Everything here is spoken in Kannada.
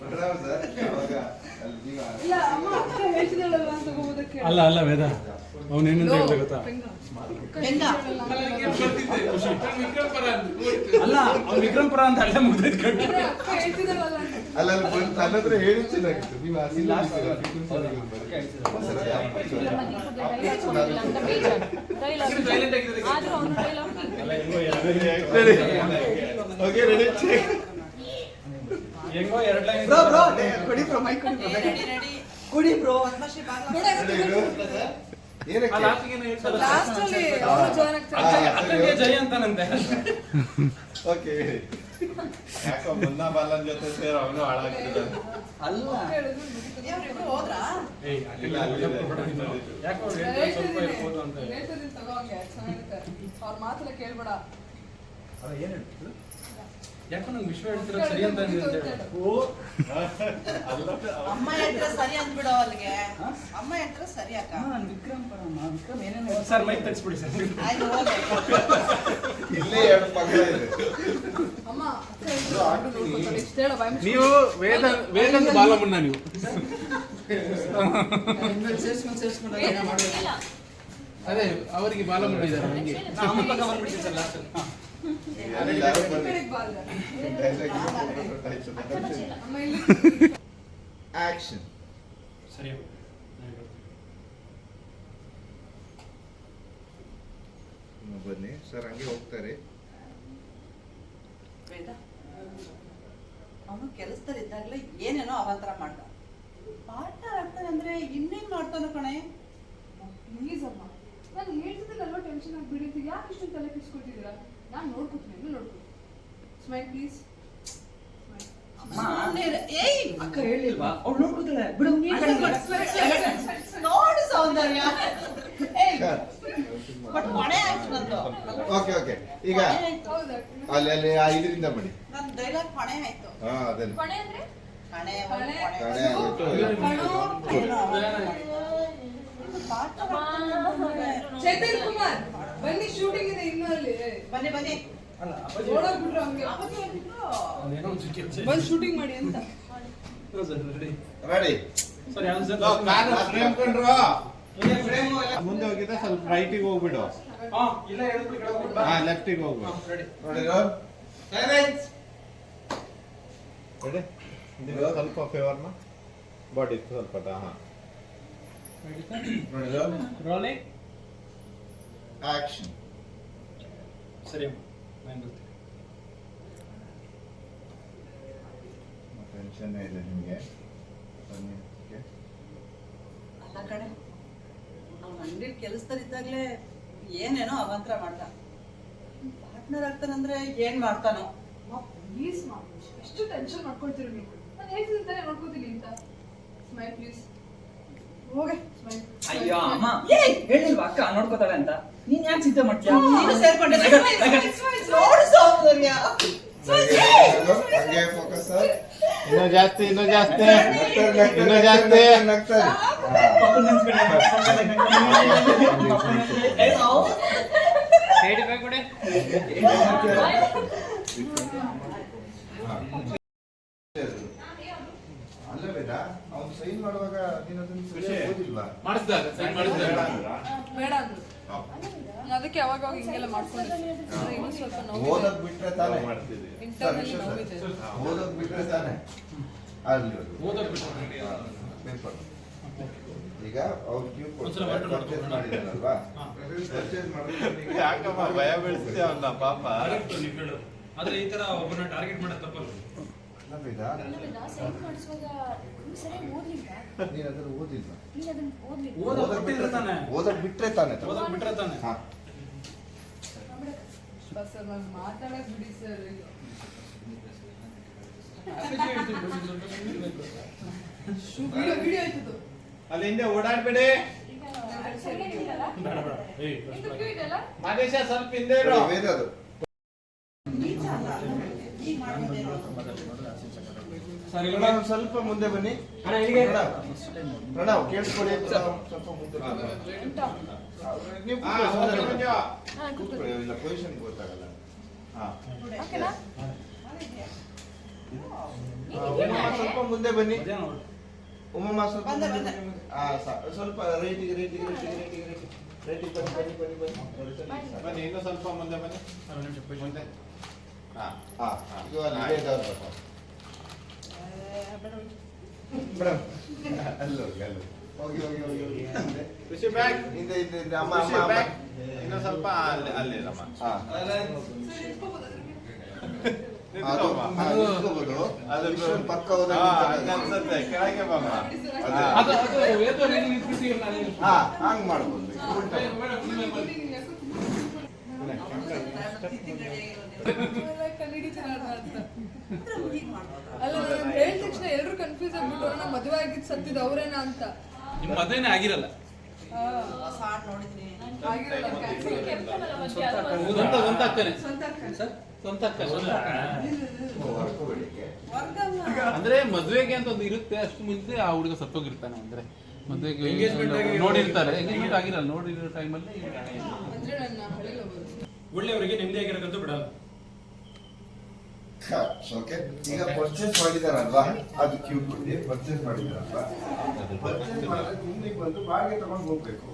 ಪ್ರಣವ್ ಸರ್ ಅವಾಗ ಅಲ್ಲಿ ಅಲ್ಲ ಅಲ್ಲ ವೇದ. ಅವನು ಏನಂತ ಹೇಳ್ದೆ ಗೊತ್ತಾ? ಅಲ್ಲ ಅವ್ನು ವಿಕ್ರಮ್ ಪರ ಅಂತ ಅಲ್ಲೇ ಮುಗ್ದೈತ್ ಕಟ್ಟು. ಅಲ್ಲ ಅಲ್ಲಿ ಬಂದು ಹೇಳಿ ಚೆನ್ನಾಗಿತ್ತು ನೀವು ಆ ಓಕೆ ರೆಡಿ ಹೆಂಗೋ ಎರಡ್ ಲೈನ್ ಬ್ರೋ ಬ್ರೋ ಕೊಡಿ ಬ್ರೋ ಮೈಕ್ ಕೊಡಿ ಬ್ರೋ ಕೊಡಿ ಬ್ರೋ. ಏನಕ್ಕೆ? ಲಾಸ್ಟ್ ಅಲ್ಲಿ ಅವನು ಜಾಯ್ನ್ ಆಗ್ತಾನೆ ಅಕ್ಕಂಗೆ ಜೈ ಅಂತಾನಂತೆ. ಓಕೆ ಯಾಕೋ ಮುನ್ನ ಬಾಲನ್ ಜೊತೆ ಸೇರಿ ಅವನು ಹಾಳಾಗ್ತಿದ್ದಾನೆ ಅಲ್ಲ. ಅಲ್ಲಿ ಇದೆ. ಯಾಕೋ ಹೇಳ್ತಾರೆ ಸ್ವಲ್ಪ ಇರ್ಬೋದು ಅಂತ. ಅವ್ರ ಮಾತೆಲ್ಲ ಕೇಳ್ಬೇಡ. ಯಾಕೋ ನಂಗೆ ವಿಶ್ವ ಹೇಳ್ತಿರೋ ಸರಿ ಅಂತ ಅಮ್ಮ ಸರಿ ಅಂದ್ಬಿಡು ಅಲ್ಲಿಗೆ ಅಮ್ಮ ಹತ್ರ ಸರಿ ಅಕ್ಕ. ನಾನು ವಿಕ್ರಮ್ ಪರಮ್ಮ ವಿಕ್ರಮ್ ಏನೇನು ಸರ್ ಮೈಕ್ ತೆಗಿಸ್ಬಿಡಿ ಸರ್. ಆಯ್ತು ಹೋಗಿ. ಇಲ್ಲೇ ಎರಡು ಪಕ್ಕ ಇದೆ. ಅಮ್ಮ ನೀವು ವೇದ ವೇದಂತ ಬಾಲಮುನ್ನ ನೀವು. ಸೇರ್ಸ್ಕೊಂಡು ಸೇರ್ಸ್ಕೊಂಡು ಅದೇ ಅವರಿಗೆ ಬಾಲಮುನ್ನ ಇದ್ದಾರೆ ನನಗೆ ಆಕ್ಷನ್ ಸರಿ ಬನ್ನಿ. ಸರ್ ಹಂಗೆ ಹೋಗ್ತಾರೆ. ವೇದ ಅವನು ಕೆಲಸದಲ್ಲಿ ಇದ್ದಾಗಲೇ ಏನೇನೋ ಅವಾಂತರ ಮಾಡ್ದ. ಪಾಠ ಆಗ್ತಾನೆ ಅಂದ್ರೆ ಇನ್ನೇನ್ ಮಾಡ್ತಾನೋ ಕಣೆ? ಪ್ಲೀಸ್ ಅಮ್ಮ. ನಾನು ಹೇಳ್ತಿದ್ದಿಲ್ಲ ಅಲ್ವಾ ಟೆನ್ಷನ್ ಆಗ್ಬಿಡಿ ಅಂತ ಯಾಕೆ ಇಷ್ಟು ತಲೆ ಕೆಡಿಸ್ಕೊತಿದ್ದೀರಾ ನಾನು ನೋಡ್ಕೊತೀನಿ ನೀವು ನೋಡ್ಕೊತೀನಿ ಸ್ಮೈಲ್ ಪ್ಲೀಸ್ ಏಯ್ ಅಕ್ಕ ಹೇಳಿಲ್ವಾ ಅವ್ಳು ನೋಡ್ಕೊತಾಳೆ ಬಿಡು ನೋಡು ಸೌಂದರ್ಯ ಓಕೆ ಓಕೆ ಈಗ ಅಲ್ಲೇ ಅಲ್ಲಿ ಆ ಇದರಿಂದ ಮಾಡಿ ಡೈಲಾಗ್ ಆಯ್ತು ಹಾ ಅದೇ ಕೊನೆ ಅಂದ್ರೆ ಕಣೆ ಕಣೆ. ಕಣೆ ಆಗಿತ್ತು ಚೇತನ್ ಕುಮಾರ್ ಬನ್ನಿ ಶೂಟಿಂಗ್ ಇದೆ ಇನ್ನು ಅಲ್ಲಿ ಬನ್ನಿ ಬನ್ನಿ. ಬಂದು ಶೂಟಿಂಗ್ ಮಾಡಿ ಅಂತ. ರೆಡಿ ರೆಡಿ ಸರ್ ಯಾವ್ದು ಸರ್? ಮುಂದೆ ಹೋಗಿದ್ರೆ ಸ್ವಲ್ಪ ರೈಟಿಗೆ ಹೋಗ್ಬಿಡು. ಹಾ ಇಲ್ಲ ಹೇಳಿದ್ರು ಕೆಳಗೆ ಹೋಗ್ಬಿಡು. ಹಾ ಲೆಫ್ಟಿಗೆ ಹೋಗ್ಬಿಡು ರೆಡಿ ಸ್ವಲ್ಪ ಫೇವರ್ನ ಬಾಡಿ ಸ್ವಲ್ಪ ಹಾ. ರೋಲಿಂಗ್ ಆಕ್ಷನ್ ಸರಿ ಅಮ್ಮ ನಾನು ಬರ್ತೀನಿ. ಇದೆ ನಿಮಗೆ. ಬನ್ನಿ ಅಲ್ಲ ಕಡೆ ಅವ್ನ ಅಂಗಡಿ ಕೆಲಸದಲ್ಲಿ ಇದ್ದಾಗಲೇ ಏನೇನೋ ಅವಾಂತರ ಮಾಡ್ದ ಪಾರ್ಟ್ನರ್ ಆಗ್ತಾನಂದ್ರೆ ಏನ್ ಮಾಡ್ತಾನೋ? ಪ್ಲೀಸ್ ಮಾ ಎಷ್ಟು ಟೆನ್ಷನ್ ಮಾಡ್ಕೊಳ್ತೀರಿ ನೀವು? ನಾನು ಹೇಗೆ ತಾನೇ ನೋಡ್ಕೋತೀನಿ ಅಂತ. ಸ್ಮೈಲ್ ಪ್ಲೀಸ್ ಹೋಗೆ. ಅಯ್ಯೋ ಅಮ್ಮ. ಹೇಳಿಲ್ವಾ? ಅಕ್ಕ ನೋಡ್ಕೋತಾವೆ ಅಂತ. ನೀನ್ ಯಾಕೆ ಚಿಂತೆ ಮಾಡ್ತೀಯ? ನೀನು ಸೇರ್ಕೊಂಡೆ. ನೋಡು ಸೌಂದರ್ಯ. ಹಂಗೆ ಫೋಕಸ್ ಇನ್ನು ಜಾಸ್ತಿ ಇನ್ನು ಜಾಸ್ತಿ. ಇನ್ನು ಜಾಸ್ತಿ. ನಗ್ತಾರೆ ಪಾಪನ್ ನೆನ್ಸ್ಕೊಂಡೆ. ಏನೋ? ಅಲ್ಲ ಬೇಡ ಅವ್ನು ಸೈನ್ ಮಾಡುವಾಗ ನೀನು ಅದನ್ನ ಖುಷಿ. ಸರಿಯಾಗಿ ಓದಿಲ್ವಾ ಮಾಡಿಸ್ದಾಗ ಸೈನ್ ಮಾಡಿಸ್ದಾಗ ಬೇಡ ಅಂದ್ರಾ? ಅಂದ್ರು ನಾನು ಅದಕ್ಕೆ ಅವಾಗ ಅವಾಗ ಹಿಂಗೆಲ್ಲ ಸ್ವಲ್ಪ ನೋವು ಓದೋದ್ ಬಿಟ್ರೆ ತಾನೇ? ಮಾಡ್ತಿದ್ದೆ ನೋವಿದೆ. ಓದೋದ್ ಬಿಟ್ರೆ ತಾನೇ? ಅಲ್ಲಿ ಓದೋದ್ ಬಿಟ್ರೆ. ಪೇಪರ್ ಈಗ ಅವ್ರು ಕ್ಯೂ ಪರ್ಚೇಸ್. ಮಾಡಿದಾರಲ್ವಾ. ಪರ್ಚೇಸ್ ಮಾಡಿದ್ರೆ ಯಾಕಮ್ಮ ಭಯ ಬೀಳಿಸ್ತೀಯ ಅವನ್ನ ಪಾಪ? ಆದ್ರೆ ಈ ತರ ಒಬ್ಬನ ಟಾರ್ಗೆಟ್ ಮಾಡೋದು ತಪ್ಪಲ್ಲ ನಮ್ಮಿದಾ? ಸೈನ್ ಮಾಡಿಸುವಾಗ ಸರಿಯಾಗಿ ಓದ್ಲಿಲ್ವಾ? ನೀನ್ ಅದ್ರ ಓದಿಲ್ಲ ನೀನ್ ಅದನ್ನ ಓದ್ಲಿಲ್ಲ ಓದೋದ್ ಓದೋದ್ ಬಿಟ್ಟಿದ್ರೆ ಬಿಟ್ರೆ ತಾನೇ. ಓದೋದ್ ಬಿಟ್ರೆ ತಾನೇ. ಬಿಟ್ರೆ ತಾನೆ. ಹಾ. ಸರ್ ನಾನು ಮಾತಾಡಕ್ ಬಿಡಿ ಸರ್. Video video ಆಯ್ತದು. ಅಲ್ಲಿ ಹಿಂದೆ ಓಡಾಡ್ಬೇಡಿ. ಸರಿಯಾಗಿಲ್ಲ? ಬೇಡ ಬೇಡ ಏಯ್ ಇದು ಕ್ಯೂಟ್ ಅಲ್ಲ ಮಹೇಶ ಸ್ವಲ್ಪ ಹಿಂದೆ ಇರು. ವೇದ ಅದು. ಸರಿ ಪ್ರಣವ್ ಸ್ವಲ್ಪ ಮುಂದೆ ಬನ್ನಿ. ಪ್ರಣವ್. ಪ್ರಣವ್ ಕೇಳಿಸ್ಕೊಳ್ಳಿ ಸ್ವಲ್ಪ ಮುಂದೆ. ಇಲ್ಲ ಪೊಸಿಷನ್ ಗೊತ್ತಾಗಲ್ಲ. ಹಾ. ಓಕೆನಾ? ಅವ್ನು ಸ್ವಲ್ಪ ಮುಂದೆ ಬನ್ನಿ. ಉಮಮ್ಮ ಸ್ವಲ್ಪ ಸ್ವಲ್ಪ ರೈಟಿಗೆ ರೈಟಿಗೆ ರೈಟಿಗೆ ರೈಟಿಗೆ ರೈಟಿಗೆ ಬನ್ನಿ ಬನ್ನಿ ಬನ್ನಿ. ಬನ್ನಿ. ಇನ್ನೂ ಸ್ವಲ್ಪ ಮುಂದೆ ಬನ್ನಿ. ಮುಂದೆ. ಹೋಗಿ ಅಲ್ಲಿ ಹೋಗಿ ಹೋಗಿ. ಹಿಂದೆ. ಖುಷಿ ಬ್ಯಾಗ್ ಹಿಂದೆ ಹಿಂದೆ ಹಿಂದೆ. ಅಮ್ಮ ಅಮ್ಮ ಅಮ್ಮ. ಬ್ಯಾಗ್ ಇನ್ನೂ ಸ್ವಲ್ಪ ಅಲ್ಲಿ ಅಲ್ಲಿರಮ್ಮ ಹಾ. ಹಂಗ್ ಅನ್ಸತ್ತೆ ಕೆಳಗೆ ಬಾಮ್ಮ ಅದೇ. ಅದು ಅದು ವೇದ ನೀನು ನಿಂತ್ಬಿಟ್ಟಿಯಲ್ಲ ನಾನು ಹಾ ಹಂಗ್ ಮಾಡ್ಬೋದು ಉಲ್ಟಾ. ಕನ್ನಡಿ ಚೆನ್ನಾಗಿ ಅಂತ ಹೀಗ್ ಮಾಡ್ಬೋದು. ಅಲ್ಲ ನಾನು ಹೇಳಿದ ತಕ್ಷಣ ಎಲ್ಲರೂ ಕನ್ಫ್ಯೂಸ್ ಆಗ್ಬಿಟ್ಟು ಮದುವೆ ಅವರೇನಾ ಅಂತ ನಿಮ್ಮ ಮದುವೆನೇ ಆಗಿರಲ್ಲ. ಅಂದ್ರೆ ಮದ್ವೆಗೆ ಅಂತ ಒಂದು ಇರುತ್ತೆ ಅಷ್ಟು ಮುಂಚೆ ಆ ಹುಡುಗ ಸತ್ತೋಗಿರ್ತಾನೆ ಅಂದ್ರೆ ಮದ್ವೆಗೆ ನೋಡಿರ್ತಾರೆ ಎಂಗೇಜ್ಮೆಂಟ್ ಆಗಿರಲ್ಲ ನೋಡಿರೋ ಟೈಮಲ್ಲಿ ಒಳ್ಳೆಯವರಿಗೆ ನೆಮ್ಮದಿಯಾಗಿರೋಕ್ಕಂತೂ ಬಿಡಲ್ಲ. ಓಕೆ ಈಗ ಪರ್ಚೇಸ್ ಮಾಡಿದಾರಲ್ವಾ ಅದು ಕ್ಯೂ ಕೊಡಿ ಪರ್ಚೇಸ್ ಮಾಡಿದಾರಲ್ವಾ ಪರ್ಚೇಸ್ ಮಾಡಿದ್ರೆ ಮುಂದಕ್ಕೆ ಬಂದು ಬಾಡಿಗೆ ತಗೊಂಡು ಹೋಗ್ಬೇಕು.